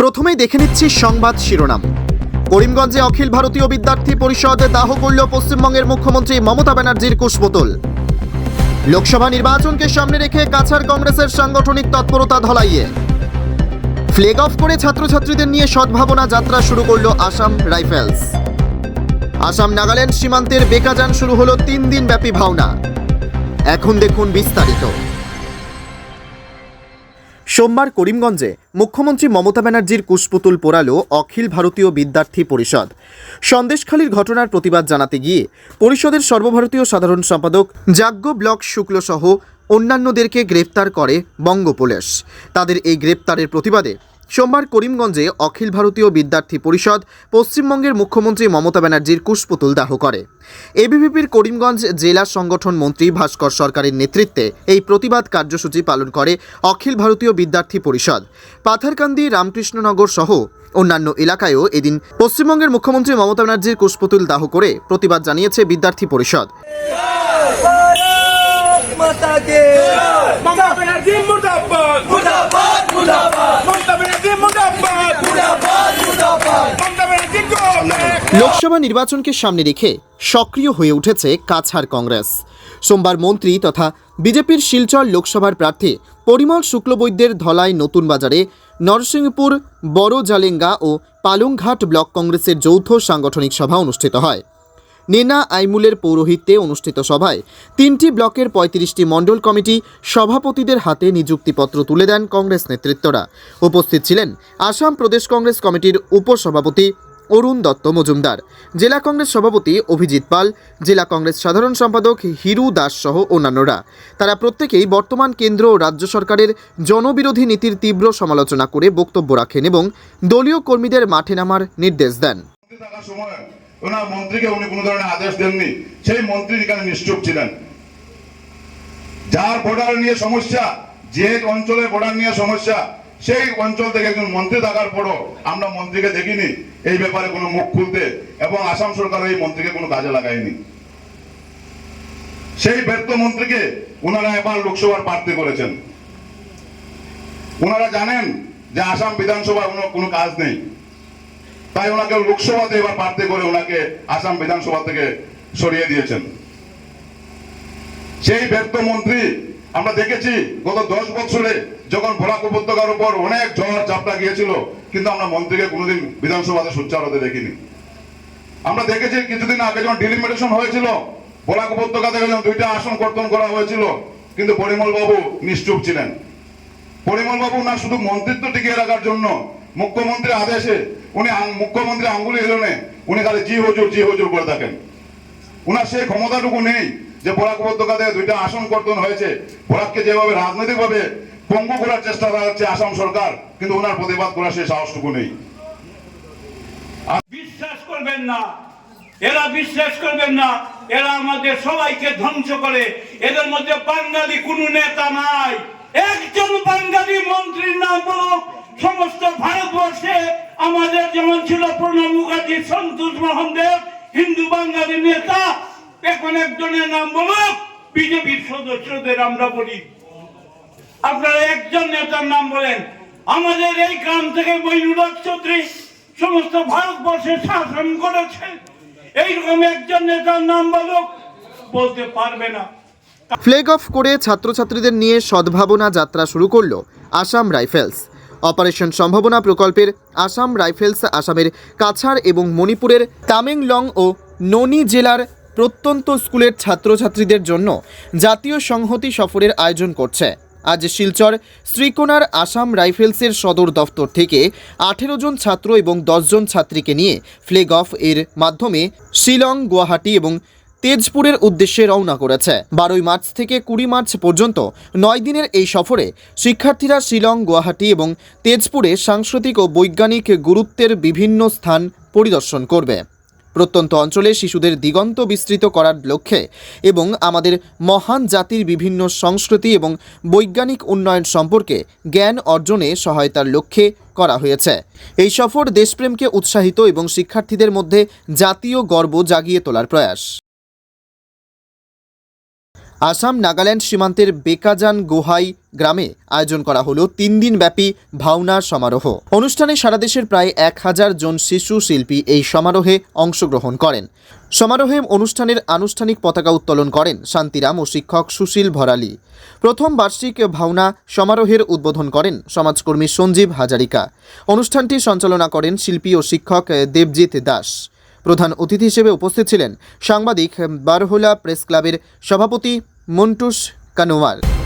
প্রথমেই দেখে নিচ্ছি সংবাদ শিরোনাম। করিমগঞ্জে অখিল ভারতীয় বিদ্যার্থী পরিষদ দাহ করল পশ্চিমবঙ্গের মুখ্যমন্ত্রী মমতা ব্যানার্জির কুশবোতল। লোকসভা নির্বাচনকে সামনে রেখে কাছাড় কংগ্রেসের সাংগঠনিক তৎপরতা ধলাইয়ে। ফ্লেগ অফ করে ছাত্রছাত্রীদের নিয়ে সদ্ভাবনা যাত্রা শুরু করল আসাম রাইফেলস। আসাম নাগাল্যান্ড সীমান্তের বেকাজান শুরু হলো তিন দিন ব্যাপী ভাওনা। এখন দেখুন বিস্তারিত। সোমবার করিমগঞ্জে মুখ্যমন্ত্রী মমতা ব্যানার্জির কুশপুতুল পোড়ালো অখিল ভারতীয় বিদ্যার্থী পরিষদ। সন্দেশখালীর ঘটনার প্রতিবাদ জানাতে গিয়ে পরিষদের সর্বভারতীয় সাধারণ সম্পাদক যাজ্ঞ ব্লক শুক্লসহ অন্যান্যদেরকে গ্রেপ্তার করে বঙ্গ পুলিশ। তাদের এই গ্রেপ্তারের প্রতিবাদে সোমবার করিমগঞ্জে অখিল ভারতীয় বিদ্যার্থী পরিষদ পশ্চিমবঙ্গের মুখ্যমন্ত্রী মমতা ব্যানার্জির কুশপুতুল দাহ করে এবিভিপির করিমগঞ্জ জেলা সংগঠন মন্ত্রী ভাস্কর সরকারের নেতৃত্বে এই প্রতিবাদ কার্যসূচি পালন করে অখিল ভারতীয় বিদ্যার্থী পরিষদ। পাথারকান্দি রামকৃষ্ণনগর সহ অন্যান্য এলাকায়ও এদিন পশ্চিমবঙ্গের মুখ্যমন্ত্রী মমতা ব্যানার্জির কুশপুতুল দাহ করে প্রতিবাদ জানিয়েছে বিদ্যার্থী পরিষদ। লোকসভা নির্বাচনকে সামনে রেখে সক্রিয় হয়ে উঠেছে কাছাড় কংগ্রেস। সোমবার মন্ত্রী তথা বিজেপির শিলচর লোকসভার প্রার্থী পরিমল শুক্লবৈদ্যের ধলাই নতুন বাজারে নরসিংহপুর বড় জালেঙ্গা ও পালংঘাট ব্লক কংগ্রেসের যৌথ সাংগঠনিক সভা অনুষ্ঠিত হয়। নেনা আইমুলের পৌরোহিত্যে অনুষ্ঠিত সভায় তিনটি ব্লকের পঁয়ত্রিশটি মণ্ডল কমিটি সভাপতিদের হাতে নিযুক্তিপত্র তুলে দেন কংগ্রেস নেতৃত্বরা। উপস্থিত ছিলেন আসাম প্রদেশ কংগ্রেস কমিটির উপসভাপতি অরুণ দত্ত মজুমদার। জেলা কংগ্রেস সভাপতি অভিজিৎ পাল, জেলা কংগ্রেস সাধারণ সম্পাদক হিরু দাস সহ অন্যান্যরা। তারা প্রত্যেকেই বর্তমান কেন্দ্র ও রাজ্য সরকারের জনবিরোধী নীতির তীব্র সমালোচনা করে বক্তব্য রাখেন এবং দলীয় কর্মীদের মাঠে নামার নির্দেশ দেন। মন্ত্রীকে উনি কোনো ধরনের আদেশ দেননি। সেই মন্ত্রী এখানে নিশ্চুপ ছিলেন। যার বর্ডার নিয়ে সমস্যা, যে অঞ্চলের বর্ডার নিয়ে সমস্যা সেই অঞ্চল থেকে একজন মন্ত্রী থাকার পরও আমরা মন্ত্রীকে দেখিনি। এই ব্যাপারে কোনো মুখ খুলতে এবং আসাম সরকার এই মন্ত্রীকে কোনো কাজে লাগায়নি। সেই ব্যর্থ মন্ত্রীকে ওনারা এবার লোকসভার প্রার্থী করেছেন। ওনারা জানেন যে আসাম বিধানসভায় ওনার কোনো কাজ নেই। তাই ওনাকে লোকসভাতে এবার প্রার্থী করে ওনাকে আসাম বিধানসভা থেকে সরিয়ে দিয়েছেন। সেই ব্যর্থ মন্ত্রী আমরা দেখেছি গত দশ বছরে যখন বরাক উপত্যকার উপর অনেক ঝড় চাপটা গিয়েছিল, কিন্তু আমরা মন্ত্রীকে কোনোদিন বিধানসভাতে সোচ্চার হতে দেখিনি। আমরা দেখেছি কিছুদিন আগে যখন ডিলিমিটেশন হয়েছিল, বরাক উপত্যকা থেকে যখন দুইটা আসন কর্তন করা হয়েছিল, কিন্তু পরিমল বাবু নিশ্চুপ ছিলেন। পরিমল বাবু না শুধু মন্ত্রিত্ব টিকিয়ে রাখার জন্য, মুখ্যমন্ত্রীর আদেশে উনি মুখ্যমন্ত্রী আঙ্গুলি হিলনে উনি খালি জি হজুর জি হজুর করে থাকেন। উনার সেই ক্ষমতাটুকু নেই যে বরাক উপত্যকাতে দুইটা আসন কর্তন হয়েছে। বরাককে যেভাবে রাজনৈতিকভাবে পঙ্গু করার চেষ্টা চালাচ্ছে আসাম সরকার, কিন্তু ওনার প্রতিবাদ করার সেই সাহসটুকু নেই। বিশ্বাস করবেন না। এরা বিশ্বাস করবেন না। এরা আমাদের সবাইকে ধ্বংস করে। এদের মধ্যে বাঙালি কোনো নেতা নাই। একজন বাঙালি মন্ত্রীর নাম বলুক সমস্ত ভারতবর্ষে। আমাদের যেমন ছিল প্রণব মুখার্জি, সন্তোষ মোহন দেব হিন্দু বাঙালি নেতা, এখন একজনের নাম বলুক বিজেপির সদস্যদের আমরা বলি। আপনারা একজন নেতার নাম বলেন। আমাদের এই গ্রাম থেকে হক চৌধুরী সমস্ত ভারতবর্ষে শাসন করেছে। এইরকম একজন নেতার নাম বলুক বলতে পারবে না। ফ্লেগ অফ করে ছাত্রছাত্রীদের নিয়ে সদ্ভাবনা যাত্রা শুরু করল আসাম রাইফেলস। অপারেশন সম্ভাবনা প্রকল্পের আসাম রাইফেলস আসামের কাছাড় এবং মণিপুরের তামেংলং ও ননি জেলার প্রত্যন্ত স্কুলের ছাত্রছাত্রীদের জন্য জাতীয় সংহতি সফরের আয়োজন করছে। আজ শিলচর শ্রীকোনার আসাম রাইফেলসের সদর দফতর থেকে আঠেরো জন ছাত্র এবং দশজন ছাত্রীকে নিয়ে ফ্লেগ অফ এর মাধ্যমে শিলং, গুয়াহাটি এবং তেজপুরের উদ্দেশ্যে রওনা করেছে। বারোই মার্চ থেকে কুড়ি মার্চ পর্যন্ত নয় দিনের এই সফরে শিক্ষার্থীরা শিলং, গুয়াহাটি এবং তেজপুরে সাংস্কৃতিক ও বৈজ্ঞানিক গুরুত্বের বিভিন্ন স্থান পরিদর্শন করবে। প্রত্যন্ত অঞ্চলে শিশুদের দিগন্ত বিস্তৃত করার লক্ষ্যে এবং আমাদের মহান জাতির বিভিন্ন সংস্কৃতি এবং বৈজ্ঞানিক উন্নয়ন সম্পর্কে জ্ঞান অর্জনে সহায়তার লক্ষ্যে করা হয়েছে। এই সফর দেশপ্রেমকে উৎসাহিত এবং শিক্ষার্থীদের মধ্যে জাতীয় গর্ব জাগিয়ে তোলার প্রয়াস। আসাম নাগাল্যান্ড সীমান্তের বেকাজান গোহাই গ্রামে আয়োজন করা হলো তিন দিন ব্যাপী ভাওনা সমারোহ। অনুষ্ঠানে সারা দেশের প্রায় এক হাজার জন শিশু শিল্পী এই সমারোহে অংশগ্রহণ করেন। সমারোহে অনুষ্ঠানের আনুষ্ঠানিক পতাকা উত্তোলন করেন শান্তিরাম ও শিক্ষক সুশীল ভরালি। প্রথম বার্ষিক ভাওনা সমারোহের উদ্বোধন করেন সমাজকর্মী সঞ্জীব হাজারিকা। অনুষ্ঠানটি সঞ্চালনা করেন শিল্পী ও শিক্ষক দেবজিৎ দাস। প্রধান অতিথি হিসেবে উপস্থিত ছিলেন সাংবাদিক বারহোলা প্রেস ক্লাবের সভাপতি মন্টুস কানোয়ার।